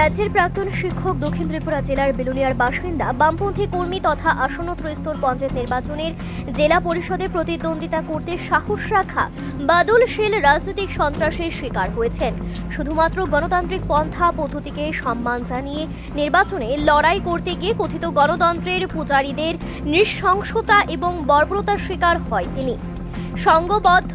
রাজ্যের প্রাক্তন শিক্ষক দক্ষিণ ত্রিপুরা জেলার বেলুনিয়ার বাসিন্দা, বামপন্থী কর্মী তথা আসন্ন ত্রিস্তর পঞ্চায়েত নির্বাচনের জেলা পরিষদে প্রতিদ্বন্দ্বিতা করতে সাহস রাখা বাদল শীল রাজনৈতিক সন্ত্রাসের শিকার হয়েছেন। শুধুমাত্র গণতান্ত্রিক পন্থা পদ্ধতিকে সম্মান জানিয়ে নির্বাচনে লড়াই করতে গিয়ে কথিত গণতন্ত্রের পূজারীদের নৃশংসতা এবং বর্বরতার শিকার হয় তিনি। সংঘবদ্ধ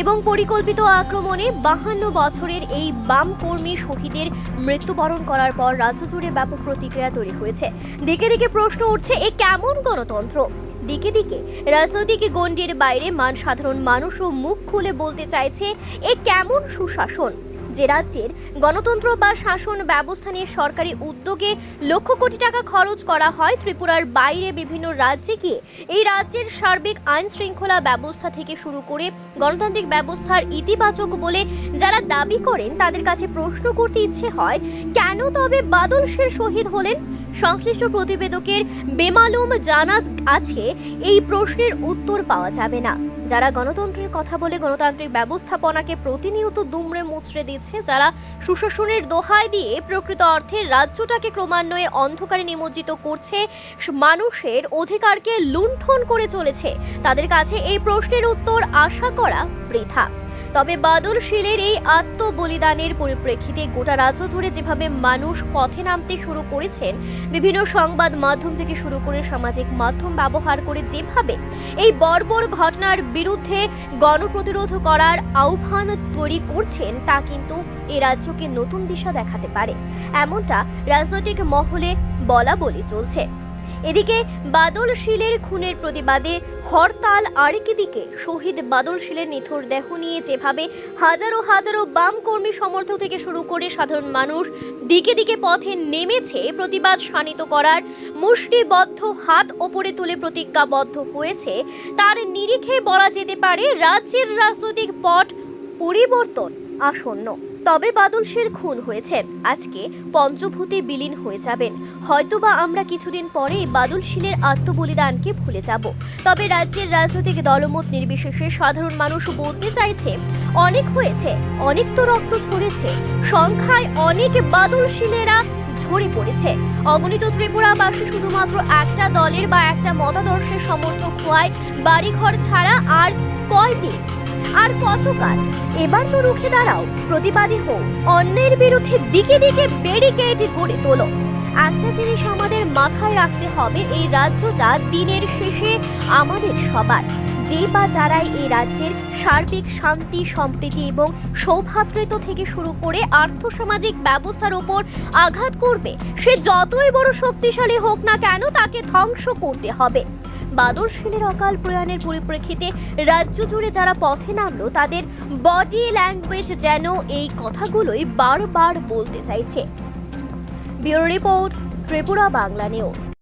এবং পরিকল্পিত আক্রমণে বাহান্ন বছরের এই বাম কর্মী শহীদের মৃত্যুবরণ করার পর রাজ্য জুড়ে ব্যাপক প্রতিক্রিয়া তৈরি হয়েছে। দিকে দিকে প্রশ্ন উঠছে, এ কেমন গণতন্ত্র? দিকে দিকে রাজনৈতিক গণ্ডির বাইরে মান সাধারণ মানুষও মুখ খুলে বলতে চাইছে, এ কেমন সুশাসন? যে রাজ্যের গণতন্ত্র বা শাসন ব্যবস্থা নিয়ে সরকারি উদ্যোগে লক্ষ কোটি টাকা খরচ করা হয়, ত্রিপুরার বাইরে বিভিন্ন রাজ্যে গিয়ে। এই রাজ্যের সার্বিক আইন শৃঙ্খলা ব্যবস্থা থেকে শুরু করে গণতান্ত্রিক ব্যবস্থার ইতিবাচক বলে যারা দাবি করেন, তাদের কাছে প্রশ্ন করতে ইচ্ছে হয়, কেন তবে বাদল শহীদ হলেন? সংশ্লিষ্ট প্রতিবেদকের বেমালুম জানা আছে, এই প্রশ্নের উত্তর পাওয়া যাবে না। যারা গণতন্ত্রের কথা বলে গণতান্ত্রিক ব্যবস্থাপনাকে প্রতিনিয়ত দুমড়ে মুচড়ে দিচ্ছে, যারা সুশাসনের দোহাই দিয়ে প্রকৃত অর্থে রাজ্যটাকে ক্রমান্বয়ে অন্ধকারে নিমজ্জিত করছে মানুষের অধিকারকে লুণ্ঠন করে চলেছে। তাদের কাছে এই প্রশ্নের উত্তর আশা করা বৃথা। তবে বাদল শীলের এই আত্মবলিদানের পরিপ্রেক্ষিতে গোটা রাজ্য জুড়ে যেভাবে মানুষ পথে নামতে শুরু করেছেন, বিভিন্ন সংবাদ মাধ্যম থেকে শুরু করে সামাজিক মাধ্যম ব্যবহার করে যেভাবে এই বর্বর ঘটনার বিরুদ্ধে গণপ্রতিরোধ করার আহ্বান তৈরি করছেন, তা কিন্তু এ রাজ্যকে নতুন দিশা দেখাতে পারে। এমনটা রাজনৈতিক মহলে বলা বলি চলছে। এদিকে বাদল শীলের খুনের প্রতিবাদে হরতাল আরেক দিকে। শহীদ বাদল শীলের নিথর দেহ নিয়ে যেভাবে হাজারো হাজারো বাম কর্মী সমর্থক থেকে শুরু করে সাধারণ মানুষ দিকে দিকে পথে নেমেছে, প্রতিবাদ শানিত করার মুষ্টিবদ্ধ হাত ওপরে তুলে প্রতিজ্ঞাবদ্ধ হয়েছে। তার নিরিখে বলা যেতে পারে, রাজ্যের রাজনৈতিক পট পরিবর্তন আসন্ন। তবে বাদল শের খুন হয়েছেন আজকে পঞ্চভূতে বিলীন হয়ে যাবেন। হয়তোবা আমরা কিছুদিন পরে বাদল শীলের আত্মবলিদানকে ভুলে যাব। তবে রাজ্যের রাজনৈতিক দলমত নির্বিশেষে সাধারণ মানুষ বলতে চাইছে। অনেক হয়েছে, অনেক তো রক্ত ঝরেছে। সংখ্যায় অনেক বাদল শীলেরা ঝরে পড়েছে। অগণিত ত্রিপুরাবাসী শুধুমাত্র একটা দলের বা একটা মতাদর্শের সমর্থক হওয়ায় বাড়িঘর ছাড়া আর কয়দিন আর কতকাল? এবার তো রুখে দাঁড়াও, প্রতিবাদী হও। অন্যের বিরুদ্ধে দিকে দিকে ব্যারিকেড গড়ে তোলো। একটা জিনিস আমাদের মাথায় রাখতে হবে, এই রাজ্যটা দিনের শেষে আমাদের সবার। যে বা যারাই এই রাজ্যের সার্বিক শান্তি, সম্প্রীতি এবং সৌভাতৃত্ব থেকে শুরু করে আর্থসামাজিক ব্যবস্থার উপর আঘাত করবে, সে যতই বড় শক্তিশালী হোক না কেন তাকে ধ্বংস করতে হবে। বাদল সেনের অকাল প্রয়াণের পরিপ্রেক্ষিতে রাজ্য জুড়ে যারা পথে নামলো, তাদের বডি ল্যাঙ্গুয়েজ যেন এই কথাগুলোই বারবার বলতে চাইছে। Bureau report Tripura Bangla news.